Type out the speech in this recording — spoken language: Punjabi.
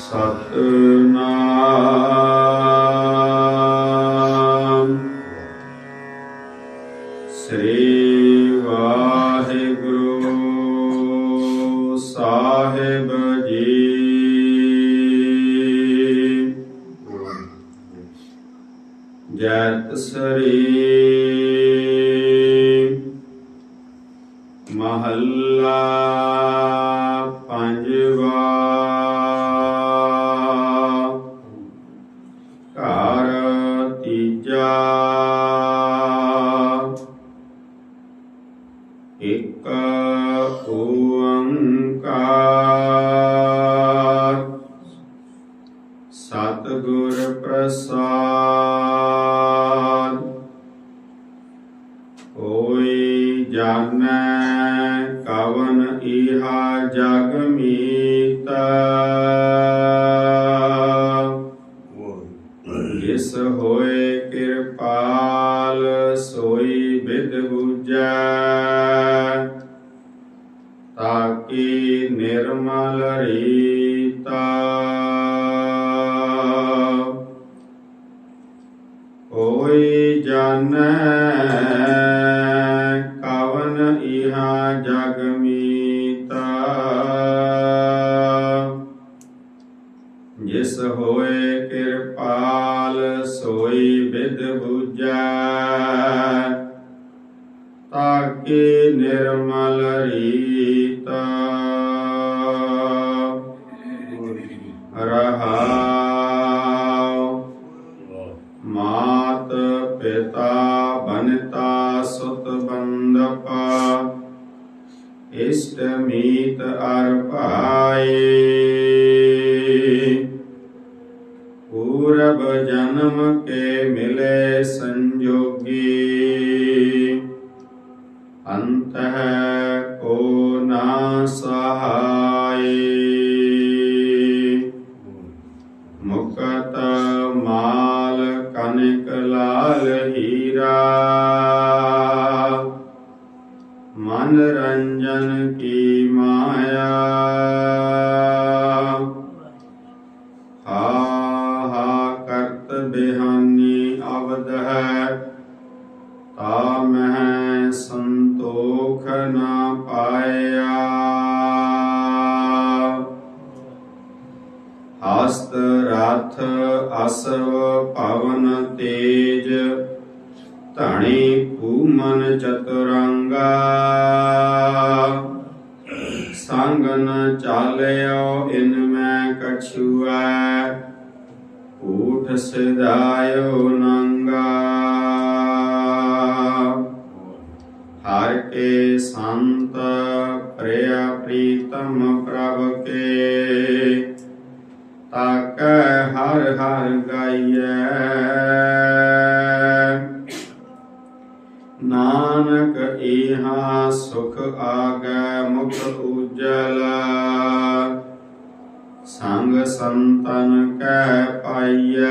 ਸਤਨਾਮ। ਸ੍ਰੀ ਵਾਹਿਗੁਰੂ ਸਾਹਿਬ ਜੀ। ਜੈਤ ਸ੍ਰੀ ਮਹੱਲਾ ਪੰਜਵਾ। ਹੋਈ ਜਾਣੈ ਕਵਨ ਇਹਾ ਜਗ ਮੀਤਾ। ਜਿਸ ਹੋਏ ਕਿਰਪਾਲ, ਸੋਈ ਬਿਦ ਬੁਝੈ। ਤਾਕੀ ਨਿਰਮਲ ਰੀਤਾ। ਹੋਈ ਜਾਣੈ ਇਹਾ ਜਗ ਮੀਤਾ। ਜਿਸ ਹੋਏ ਕਿਰਪਾਲ ਸੋਈ ਬਿਦ ਬੁਝੈ। ਤਾਕੇ ਨਿਰਮਲ ਰੀਤਾ। ਰਹਾਉ ਮਾਤ ਪਿਤਾ ਇਸ਼ਟ ਮੀਤ ਅਰ ਭਾਏ ਪੂਰਬ ਜਨਮ ਕੇ ਮਿਲੇ ਸੰਜੋਗੀ। ਅੰਤ ਹੈ ਕੋ ਨਾ ਸਹਾਈ। ਮੁਕਤ ਮਾਲ ਕਨਕ ਲਾਲ ਹੀਰਾ। ਮਨ ਰੰਜਨ ਤਾ ਮੈਂ ਸੰਤੋਖ ਨਾ ਪਾਇਆ। ਹਸਤ ਰਥ ਅਸਵ ਪਵਨ ਤੇਜ, ਧਣੀ ਭੂਮਨ ਚਤੁਰੰਗਾ। ਸੰਗ ਨ ਚਾਲਿਓ ਇਨ ਮੈਂ ਕਛੁਆ ਊਠ ਸਿਧਾਇਓ ਨੰਗਾ। ਕੇ ਸੰਤ ਪ੍ਰਿਆ ਪ੍ਰੀਤਮ ਪ੍ਰਭ ਕੇ ਤਾਕ ਹਰ ਹਰ ਗਾਈਐ ਨਾਨਕ ਇਹਾ ਸੁਖ ਆਗੈ ਮੁਖ ਉਜਲ ਸੰਗ ਸੰਤਨ ਕੈ ਪਾਈਐ